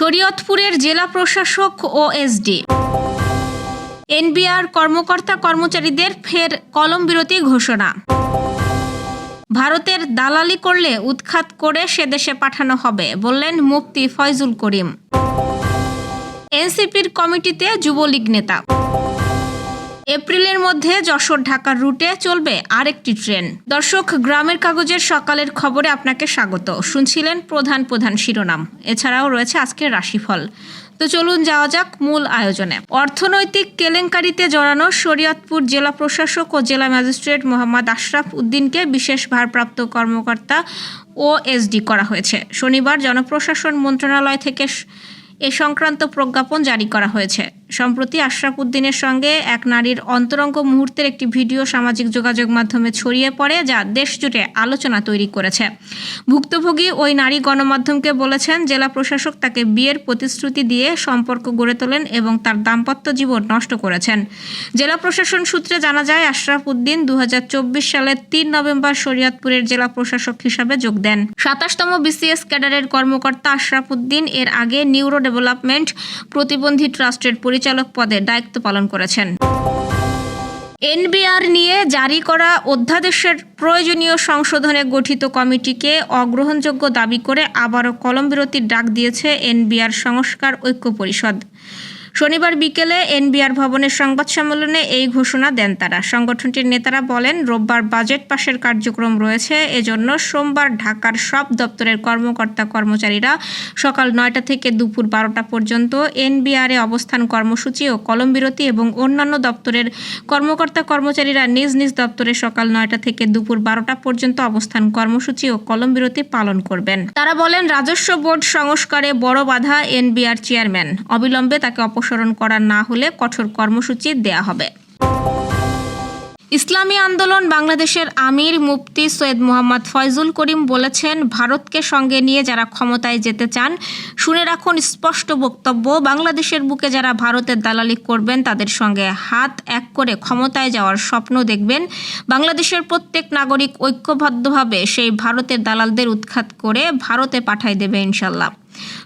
শরীয়তপুরের জেলা প্রশাসক ও এসডি এনবিআর কর্মকর্তা কর্মচারীদের ফের কলম বিরতি ঘোষণা। ভারতের দালালি করলে উৎখাত করে সে দেশে পাঠানো হবে, বললেন মুফতি ফয়জুল করিম। এনসিপির কমিটিতে যুবলীগ নেতা। এপ্রিলের মধ্যে যশোর ঢাকার রুটে চলবে আরেকটি ট্রেন। দর্শক, গ্রামের কাগজের সকালের খবরে আপনাকে স্বাগত। শুনছিলেন প্রধান প্রধান শিরোনাম। এছাড়াও রয়েছে আজকের রাশিফল। তো চলুন যাওয়া যাক মূল আয়োজনে। অর্থনৈতিক কেলেঙ্কারিতে জড়ানো শরীয়তপুর জেলা প্রশাসক ও জেলা ম্যাজিস্ট্রেট মোহাম্মদ আশরাফ উদ্দিনকে বিশেষ ভারপ্রাপ্ত কর্মকর্তা ও এসডি করা হয়েছে। শনিবার জনপ্রশাসন মন্ত্রণালয় থেকে এ সংক্রান্ত প্রজ্ঞাপন জারি করা হয়েছে। সম্প্রতি আশরাফ উদ্দিনের সঙ্গে এক নারীর অন্তরঙ্গ মুহূর্তের একটি ভিডিও সামাজিক যোগাযোগ মাধ্যমে ছড়িয়ে পড়ে, যা দেশ জুড়ে আলোচনা তৈরি করেছে। ভুক্তভোগী ওই নারী গণমাধ্যমকে বলেছেন, জেলা প্রশাসক তাকে বিয়ের প্রতিশ্রুতি দিয়ে সম্পর্ক গড়ে তোলেন এবং তার দাম্পত্য জীবন নষ্ট করেছেন। জেলা প্রশাসন সূত্রে জানা যায়, আশরাফ উদ্দিন দু হাজার চব্বিশ সালের তিন নভেম্বর শরীয়তপুরের জেলা প্রশাসক হিসাবে যোগ দেন। সাতাশতম বিসিএস ক্যাডারের কর্মকর্তা আশরাফ উদ্দিন এর আগে নিউরো ডেভেলপমেন্ট প্রতিবন্ধী ট্রাস্টের পরিচালক পদে দায়িত্ব পালন করেছেন। এনবিআর নিয়ে জারি করা অধ্যাদেশের প্রয়োজনীয় সংশোধনে গঠিত কমিটিকে অগ্রহণযোগ্য দাবি করে আবারও কলম বিরতির ডাক দিয়েছে এনবিআর সংস্কার ঐক্য পরিষদ। শনিবার বিকেলে এনবিআর ভবনের সংবাদ সম্মেলনে এই ঘোষণা দেন তারা। সংগঠনটির নেতারা বলেন, রোববার বাজেট পাশের কার্যক্রম রয়েছে, এজন্য সোমবার ঢাকার সব দপ্তরের কর্মকর্তা কর্মচারীরা সকাল নয়টা থেকে দুপুর বারোটা পর্যন্ত এনবিআরে অবস্থান কর্মসূচি ও কলম বিরতি এবং অন্যান্য দপ্তরের কর্মকর্তা কর্মচারীরা নিজ নিজ দপ্তরে সকাল নয়টা থেকে দুপুর বারোটা পর্যন্ত অবস্থান কর্মসূচি ও কলম বিরতি পালন করবেন। তারা বলেন, রাজস্ব বোর্ড সংস্কারে বড় বাধা এনবিআর চেয়ারম্যান। অবিলম্বে তাকে অপসারণ করা না হলে কঠোর কর্মসূচি দেয়া হবে। ইসলামী আন্দোলন বাংলাদেশের আমির মুফতি সৈয়দ মোহাম্মদ ফয়জুল করিম বলেছেন, ভারতকে সঙ্গে নিয়ে যারা ক্ষমতায় যেতে চান, শুনে রাখুন স্পষ্ট বক্তব্য। বাংলাদেশের বুকে যারা ভারতের দালালি করবেন, তাদের সঙ্গে হাত এক করে ক্ষমতায় যাওয়ার স্বপ্ন দেখবেন। বাংলাদেশের প্রত্যেক নাগরিক ঐক্যবদ্ধভাবে সেই ভারতের দালালদের উৎখাত করে ভারতে পাঠাই দেবে ইনশাল্লাহ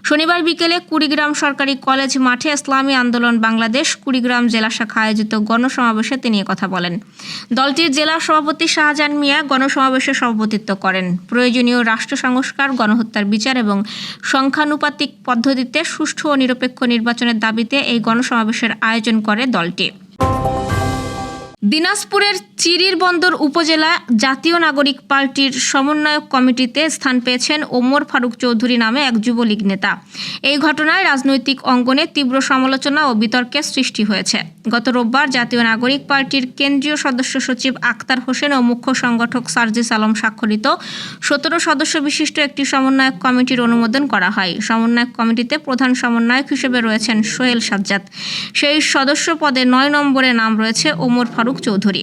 শনিবার বিকেলে কুড়িগ্রাম সরকারি কলেজ মাঠে ইসলামী আন্দোলন বাংলাদেশ কুড়িগ্রাম জেলা শাখা আয়োজিত গণসমাবেশে তিনি কথা বলেন। দলটির জেলা সভাপতি শাহজাহান মিয়া গণসমাবেশে সভাপতিত্ব করেন। প্রয়োজনীয় রাষ্ট্র সংস্কার, গণহত্যার বিচার এবং সংখ্যানুপাতিক পদ্ধতিতে সুষ্ঠু ও নিরপেক্ষ নির্বাচনের দাবিতে এই গণসমাবেশের আয়োজন করে দলটি। দিনাজপুরের চিরির বন্দর উপজেলা জাতীয় নাগরিক পার্টির সমন্বয়ক কমিটিতে স্থান পেয়েছেন ওমর ফারুক চৌধুরী নামে এক যুবলীগ নেতা। এই ঘটনায় রাজনৈতিক অঙ্গনে তীব্র সমালোচনা ও বিতর্কের সৃষ্টি হয়েছে। গত রোববার জাতীয় নাগরিক পার্টির কেন্দ্রীয় সদস্য সচিব আক্তার হোসেন ও মুখ্য সংগঠক সার্জিস আলম স্বাক্ষরিত সতেরো সদস্য বিশিষ্ট একটি সমন্বয়ক কমিটির অনুমোদন করা হয়। সমন্বয়ক কমিটিতে প্রধান সমন্বয়ক হিসেবে রয়েছেন সোহেল সাজ্জাদ। সেই সদস্য পদে নয় নম্বরে নাম রয়েছে ওমর ফারুক চৌধুরী।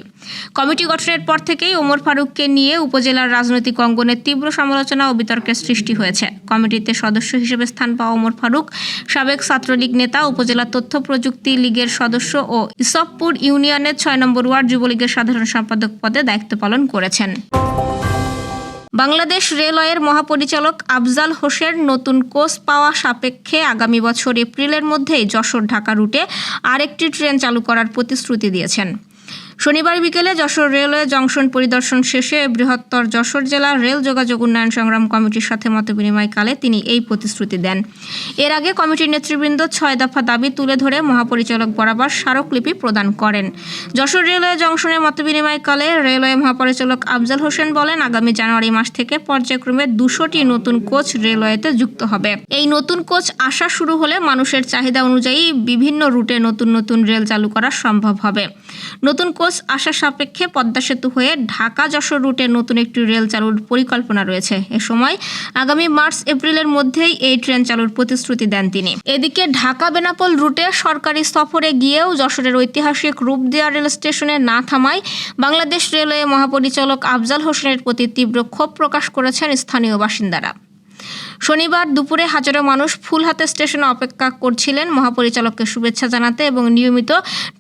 কমিটি গঠনের পর থেকেই ওমর ফারুককে নিয়ে উপজেলার রাজনৈতিক অঙ্গনে তীব্র সমালোচনা ও বিতর্কের সৃষ্টি হয়েছে। কমিটিতে সদস্য হিসেবে স্থান পাওয়া ওমর ফারুক, সাবেক ছাত্রলীগ নেতা, উপজেলা তথ্য প্রযুক্তি লীগের সদস্য ও ইসবপুর ইউনিয়নের ছয় নম্বর ওয়ার্ড যুবলীগের সাধারণ সম্পাদক পদে দায়িত্ব পালন করেছেন। বাংলাদেশ রেলওয়ের মহাপরিচালক আফজাল হোসেন নতুন কোচ পাওয়া সাপেক্ষে আগামী বছর এপ্রিলের মধ্যেই যশোর ঢাকা রুটে আরেকটি ট্রেন চালু করার প্রতিশ্রুতি দিয়েছেন। শনিবার বিকেলে যশোর রেলওয়ে জংশন পরিদর্শন শেষে বৃহত্তর যশোর জেলার রেল যোগাযোগ উন্নয়ন সংগ্রাম কমিটির সাথে মতবিনিময়কালে তিনি এই প্রতিশ্রুতি দেন। এর আগে কমিটির নেতৃবৃন্দ ছয় দফা দাবি তুলে ধরে মহাপরিচালক বরাবর স্মারকলিপি প্রদান করেন। যশোর রেলওয়ে জংশনের মতবিনিময়কালে রেলওয়ে মহাপরিচালক আফজাল হোসেন বলেন, আগামী জানুয়ারি মাস থেকে পর্যায়ক্রমে দুশোটি নতুন কোচ রেলওয়েতে যুক্ত হবে। এই নতুন কোচ আসা শুরু হলে মানুষের চাহিদা অনুযায়ী বিভিন্ন রুটে নতুন নতুন রেল চালু করা সম্ভব হবে। নতুন কোচ আসা সাপেক্ষে পদ্মা সেতু হয়ে ঢাকা যশোর রুটে নতুন একটি রেল চালুর পরিকল্পনা রয়েছে। এ সময় আগামী মার্চ, এপ্রিলের মধ্যেই এই ট্রেন চালুর প্রতিশ্রুতি দেন তিনি। এদিকে ঢাকা বেনাপোল রুটে সরকারি সফরে গিয়েও যশোরের ঐতিহাসিক রূপদিয়া রেল স্টেশনে না থামায় বাংলাদেশ রেলওয়ে মহাপরিচালক আফজাল হোসেনের প্রতি তীব্র ক্ষোভ প্রকাশ করেছেন স্থানীয় বাসিন্দারা। শনিবার দুপুরে হাজারো মানুষ ফুল হাতে স্টেশনে অপেক্ষা করছিলেন। মহাপরিচালককে শুভেচ্ছা জানাতে এবং নিয়মিত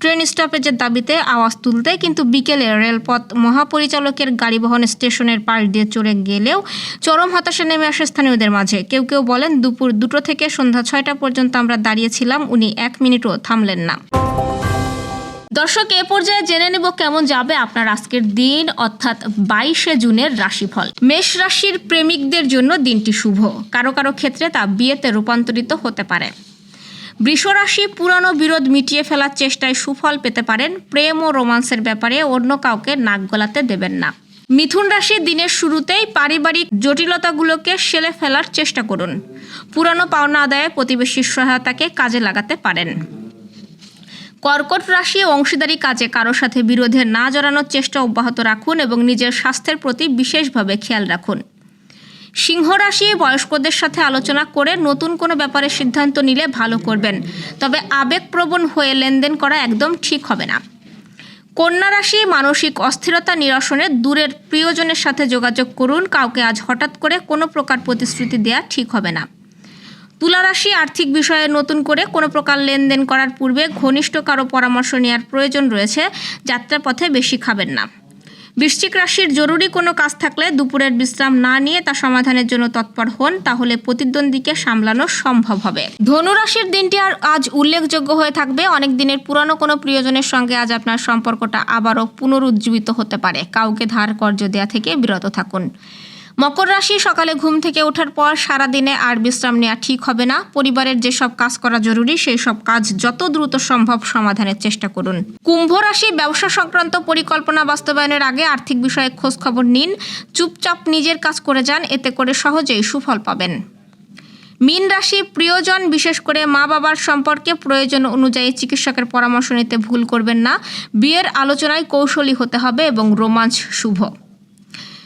ট্রেন স্টপেজের দাবিতে আওয়াজ তুলতে কিন্তু বিকেলে রেলপথ মহাপরিচালকের গাড়িবহন স্টেশনের পাশ দিয়ে চড়ে গেলেও চরম হতাশা নেমে আসে স্থানীয়দের মাঝে। কেউ কেউ বলেন, দুপুর দুটো থেকে সন্ধ্যা ছয়টা পর্যন্ত আমরা দাঁড়িয়েছিলাম, উনি এক মিনিটও থামলেন না। দর্শক, এ পর্যায়ে জেনে নেব কেমন যাবে আপনার আজকের দিন, অর্থাৎ বাইশে জুনের রাশিফল। মেষ রাশির প্রেমিকদের জন্য দিনটি শুভ। কারও কারও ক্ষেত্রে তা বিয়েতে রূপান্তরিত হতে পারে। বৃষরাশি পুরানো বিরোধ মিটিয়ে ফেলার চেষ্টায় সুফল পেতে পারেন। প্রেম ও রোমান্সের ব্যাপারে অন্য কাউকে নাক গলাতে দেবেন না। মিথুন রাশি দিনের শুরুতেই পারিবারিক জটিলতাগুলোকে সেলে ফেলার চেষ্টা করুন। পুরানো পাওনা আদায়ে প্রতিবেশীর সহায়তাকে কাজে লাগাতে পারেন। কর্কট রাশি অংশীদারি কাজে কারোর সাথে বিরোধে না জড়ানোর চেষ্টা অব্যাহত রাখুন এবং নিজের স্বাস্থ্যের প্রতি বিশেষভাবে খেয়াল রাখুন। সিংহ রাশি বয়স্কদের সাথে আলোচনা করে নতুন কোনো ব্যাপারে সিদ্ধান্ত নিলে ভালো করবেন, তবে আবেগপ্রবণ হয়ে লেনদেন করা একদম ঠিক হবে না। কন্যা রাশি মানসিক অস্থিরতা নিরসনে দূরের প্রিয়জনের সাথে যোগাযোগ করুন, কাউকে আজ হঠাৎ করে কোনো প্রকার প্রতিশ্রুতি দেওয়া ঠিক হবে না। তুলা রাশি আর্থিক বিষয়ে নতুন করে কোনো প্রকার লেনদেন করার পূর্বে ঘনিষ্ঠ কারও পরামর্শ নেওয়ার প্রয়োজন রয়েছে, যাত্রাপথে বেশি খাবেন না। বৃশ্চিক রাশির জরুরি কোনো কাজ থাকলে দুপুরের বিশ্রাম না নিয়ে তা সমাধানের জন্য তৎপর হন, তাহলে প্রতিদ্বন্দ্বীকে সামলানো সম্ভব হবে। ধনুরাশির দিনটি আর আজ উল্লেখযোগ্য হয়ে থাকবে। অনেক দিনের পুরানো কোনো প্রিয়জনের সঙ্গে আজ আপনার সম্পর্কটা আবারও পুনরুজ্জীবিত হতে পারে। কাউকে ধার কর্য দেওয়া থেকে বিরত থাকুন। মকর রাশি সকালে ঘুম থেকে ওঠার পর সারা দিনে আর বিশ্রাম নেওয়া ঠিক হবে না। পরিবারের যেসব কাজ করা জরুরি, সেই সব কাজ যত দ্রুত সম্ভব সমাধানের চেষ্টা করুন। কুম্ভ রাশি ব্যবসা সংক্রান্ত পরিকল্পনা বাস্তবায়নের আগে আর্থিক বিষয়ে খোঁজ খবর নিন। চুপচাপ নিজের কাজ করে যান, এতে করে সহজেই সুফল পাবেন। মীন রাশি প্রিয়জন, বিশেষ করে মা বাবার সম্পর্কে প্রয়োজন অনুযায়ী চিকিৎসকের পরামর্শ নিতে ভুল করবেন না। বিয়ের আলোচনায় কৌশলী হতে হবে এবং রোমাঞ্চ শুভ।